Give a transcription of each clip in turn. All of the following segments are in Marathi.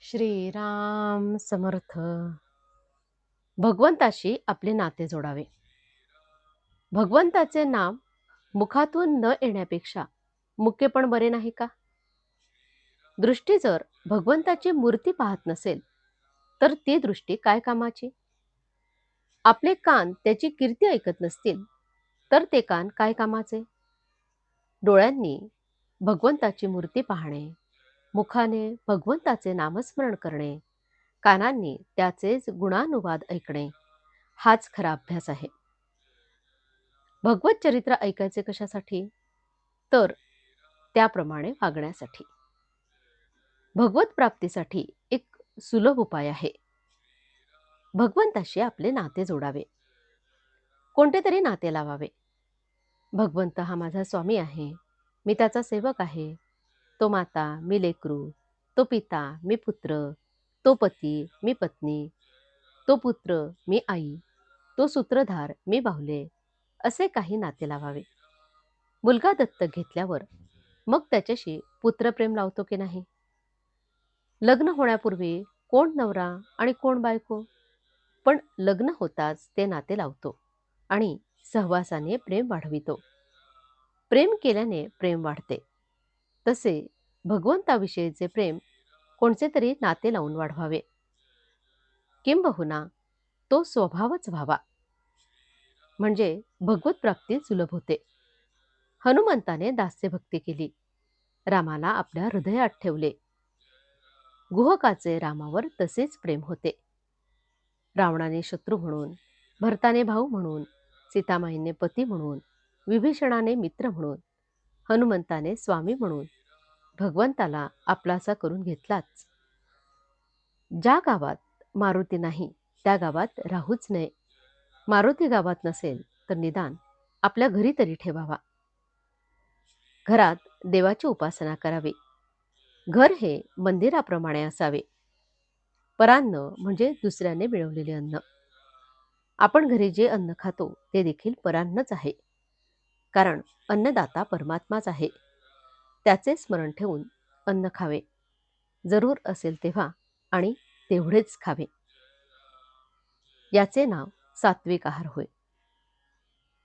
श्रीराम समर्थ. भगवंताशी आपले नाते जोडावे. भगवंताचे नाम मुखातून न येण्यापेक्षा मुके पण बरे नाही का? दृष्टी जर भगवंताची मूर्ती पाहत नसेल तर ती दृष्टी काय कामाची? आपले कान त्याची कीर्ती ऐकत नसतील तर ते कान काय कामाचे? डोळ्यांनी भगवंताची मूर्ती पाहणे. मुखाने भगवंताचे नामस्मरण करणे कानांनी त्याचेच गुणानुवाद ऐकणे हाच खरा अभ्यास आहे. भगवत चरित्र ऐकायचे कशासाठी? तर त्याप्रमाणे वागण्यासाठी. भगवत प्राप्तीसाठी एक सुलभ उपाय आहे. भगवंताशी आपले नाते जोडावे. कोणते तरी नाते लावावे. भगवंत हा माझा स्वामी आहे. मी त्याचा सेवक आहे. तो माता मी लेकरू तो पिता मी पुत्र तो पती मी पत्नी तो पुत्र मी आई तो सूत्रधार मी बाहुले असे काही नाते लावावे. मुलगा दत्तक घेतल्यावर मग त्याच्याशी पुत्रप्रेम लावतो की नाही? लग्न होण्यापूर्वी कोण नवरा आणि कोण बायको? पण लग्न होताच ते नाते लावतो आणि सहवासाने प्रेम वाढवितो. प्रेम केल्याने प्रेम वाढते. तसे भगवंताविषयीचे प्रेम कोणते तरी नाते लावून वाढवावे. किंबहुना तो स्वभावच व्हावा. म्हणजे भगवत प्राप्ती सुलभ होते. हनुमंताने दास्यभक्ती केली. रामाला आपल्या हृदयात ठेवले. गुहकाचे रामावर तसेच प्रेम होते. रावणाने शत्रू म्हणून भरताने भाऊ म्हणून सीतामाईने पती म्हणून विभीषणाने मित्र म्हणून हनुमंताने स्वामी म्हणून भगवंताला आपलासा करून घेतलाच. ज्या गावात मारुती नाही त्या गावात राहूच नये. मारुती गावात नसेल तर निदान आपल्या घरी तरी ठेवावा. घरात देवाची उपासना करावी. घर हे मंदिराप्रमाणे असावे. परान्न म्हणजे दुसऱ्याने मिळवलेले अन्न. आपण घरी जे अन्न खातो ते देखील परान्नच आहे. कारण अन्नदाता परमात्माच आहे. त्याचे स्मरण ठेवून अन्न खावे. जरूर असेल तेव्हा आणि तेवढेच खावे. याचे नाव सात्विक आहार होय.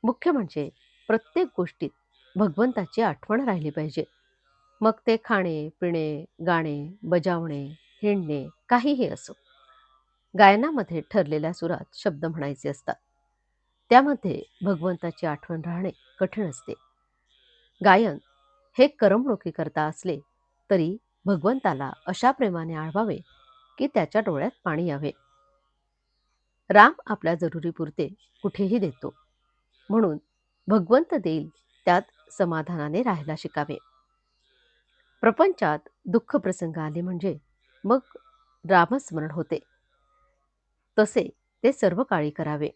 मुख्य म्हणजे प्रत्येक गोष्टीत भगवंताची आठवण राहिली पाहिजे. मग ते खाणे पिणे गाणे बजावणे हिंडणे काहीही असो. गायनामध्ये ठरलेल्या सुरात शब्द म्हणायचे असतात. त्यामध्ये भगवंताची आठवण राहणे कठीण असते. गायन हे करमणुकी करता असले तरी भगवंताला अशा प्रेमाने आळवावे की त्याच्या डोळ्यात पाणी यावे. राम आपल्या जरुरीपुरते कुठेही देतो. म्हणून भगवंत देईल त्यात समाधानाने राहायला शिकावे. प्रपंचात दुःख प्रसंग आले म्हणजे मग रामस्मरण होते. तसे ते सर्व काळी करावे.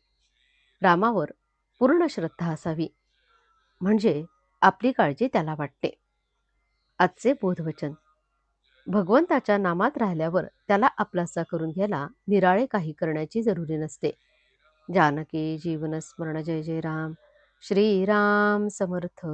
रामावर पूर्ण श्रद्धा असावी. म्हणजे आपली काळजी त्याला वाटते. आजचे बोधवचन. भगवंताच्या नामात राहिल्यावर त्याला आपलासा करून घ्यायला निराळे काही करण्याची जरुरी नसते. जानकी जीवन स्मरण जय जय राम. श्रीराम समर्थ.